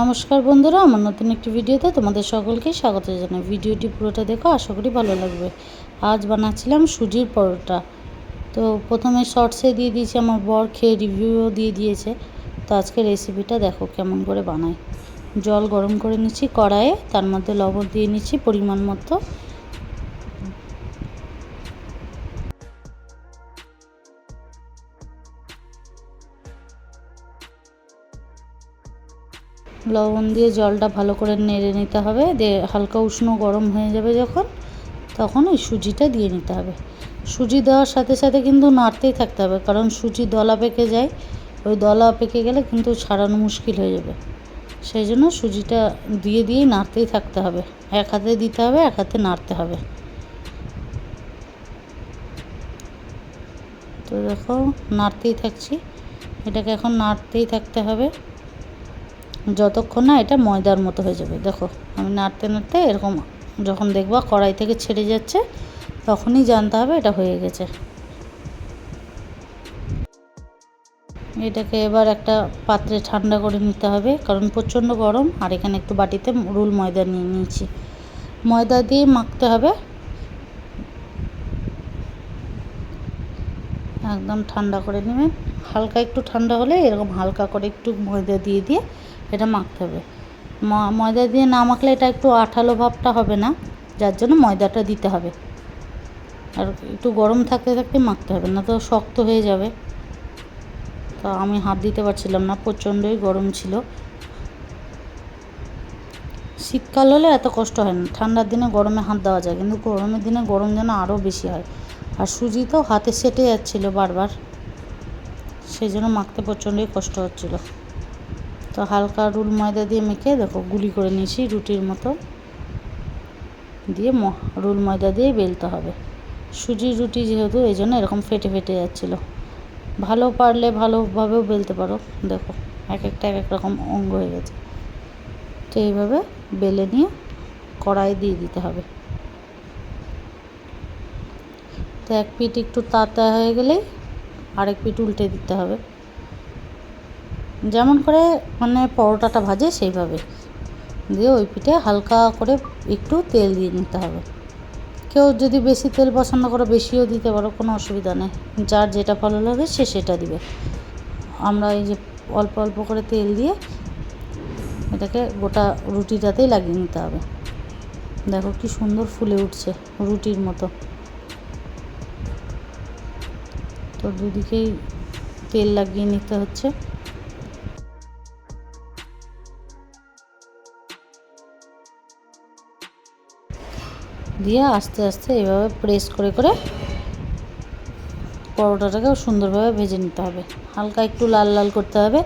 নমস্কার বন্ধুরা, আমার নতুন একটি ভিডিওতে তোমাদের সকলকে স্বাগত জানাই। ভিডিওটি পুরোটা দেখো, আশা করি ভালো লাগবে। আজ বানাচ্ছিলাম সুজির পরোটা। তো প্রথমে শর্টসে দিয়ে দিয়েছি, আমার বর খেয়ে রিভিউও দিয়ে দিয়েছে। তো আজকে রেসিপিটা দেখো কেমন করে বানাই। জল গরম করে নিচ্ছি কড়াইয়ে, তার মধ্যে লবণ দিয়ে নিচ্ছি পরিমাণ মতো। লবণ দিয়ে জলটা ভালো করে নেড়ে নিতে হবে। দিয়ে হালকা উষ্ণ গরম হয়ে যাবে যখন, তখন ওই সুজিটা দিয়ে নিতে হবে। সুজি দেওয়ার সাথে সাথে কিন্তু নাড়তেই থাকতে হবে, কারণ সুজি দলা পেকে যায়। ওই দলা পেকে গেলে কিন্তু ছাড়ানো মুশকিল হয়ে যাবে। সেই জন্য সুজিটা দিয়ে দিয়েই নাড়তেই থাকতে হবে। এক হাতে দিতে হবে, এক হাতে নাড়তে হবে। তো দেখো, নাড়তেই থাকছি। এটাকে এখন নাড়তেই থাকতে হবে। যতক্ষণ না এটা ময়দার মতো হয়ে যাবে। দেখো, আমি নাড়তে নাড়তে এরকম যখন দেখবা কড়াই থেকে ছেড়ে যাচ্ছে, তখনই জানতে হবে এটা হয়ে গেছে। এটাকে এবার একটা পাত্রে ঠান্ডা করে নিতে হবে, কারণ প্রচণ্ড গরম, আর এখানে একটু বাটিতে রুল ময়দা নিয়ে নিয়েছি। ময়দা দিয়ে মাখতে হবে। একদম ঠান্ডা করে নেবেন। হালকা একটু ঠান্ডা হলে এরকম হালকা করে একটু ময়দা দিয়ে দিয়ে এটা মাখতে হবে। ময়দা দিয়ে না মাখলে এটা একটু আঠালো ভাবটা হবে না, যার জন্য ময়দাটা দিতে হবে। আর একটু গরম থাকতে থাকতে মাখতে হবে, না তো শক্ত হয়ে যাবে। তো আমি হাত দিতে পারছিলাম না, প্রচণ্ডই গরম ছিল। শীতকাল হলে এত কষ্ট হয় না, ঠান্ডার দিনে গরমে হাত দেওয়া যায়, কিন্তু গরমের দিনে গরম যেন আরও বেশি হয়। আর সুজি তো হাতে সেটে যাচ্ছিল বারবার, সেই জন্য মাখতে প্রচণ্ডই কষ্ট হচ্ছিল। তো হালকা রুল ময়দা দিয়ে মেখে দেখো গুলি করে নিয়েছি রুটির মতো। দিয়ে রুল ময়দা দিয়ে বেলতে হবে। সুজির রুটি যেহেতু, এই জন্য এরকম ফেটে ফেটে যাচ্ছিল। ভালো পারলে ভালোভাবেও বেলতে পারো। দেখো, এক একটা এক এক রকম অঙ্গ হয়ে গেছে। তো এইভাবে বেলে নিয়ে কড়াই দিয়ে দিতে হবে। তো এক পিঠ একটু তাতা হয়ে গেলেই আরেক পিঠ উল্টে দিতে হবে। যেমন করে মানে পরোটাটা ভাজে সেইভাবে। দিয়ে ওই পিঠে হালকা করে একটু তেল দিয়ে নিতে হবে। কেউ যদি বেশি তেল পছন্দ করে বেশিও দিতে পারো, কোনো অসুবিধা নেই। যার যেটা ভালো লাগে সে সেটা দিবে। আমরা এই যে অল্প অল্প করে তেল দিয়ে এটাকে গোটা রুটিটাতেই লাগিয়ে নিতে হবে। দেখো কি সুন্দর ফুলে উঠছে রুটির মতো। তো দুদিকেই তেল লাগিয়ে নিতে হচ্ছে। দিয়ে আস্তে আস্তে এভাবে প্রেস করে করে পরোটাটাকেও সুন্দরভাবে ভেজে নিতে হবে। হালকা একটু লাল লাল করতে হবে।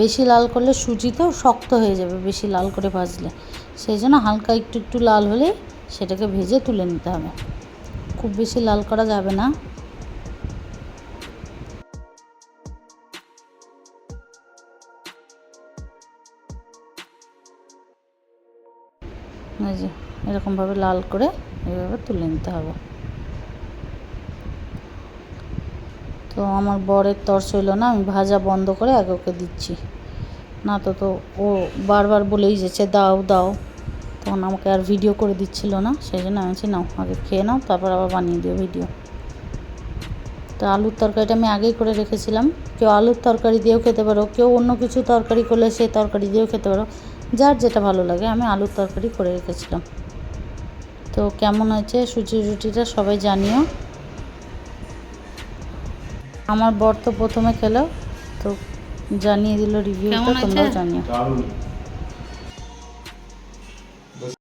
বেশি লাল করলে সুজিতেও শক্ত হয়ে যাবে বেশি লাল করে ভাজলে। সেই জন্য হালকা একটু একটু লাল হলে সেটাকে ভেজে তুলে নিতে হবে। খুব বেশি লাল করা যাবে না। এরকমভাবে লাল করে এভাবে তুলে নিতে হবে। তো আমার বরের তর ছিল না, আমি ভাজা বন্ধ করে আগে ওকে দিচ্ছি। না তো তো ও বারবার বলেই যেছে দাও দাও। তখন আমাকে আর ভিডিও করে দিচ্ছিল না, সেই জন্য আমি নাও, আগে খেয়ে নাও, তারপর আবার বানিয়ে দিও ভিডিও তো আলুর তরকারিটা আমি আগেই করে রেখেছিলাম। কেউ আলুর তরকারি দিয়েও খেতে পারো, কেউ অন্য কিছু তরকারি করলে সেই তরকারি দিয়েও খেতে পারো। যার যেটা ভালো লাগে, আমি আলুর তরকারি করে রেখেছিলাম। তো কেমন হয়েছে সুজি রুটিটা সবাই জানিও। আমার বর তো প্রথমে খেলো তো জানিয়ে দিল রিভিউটা তোমরাও জানিও।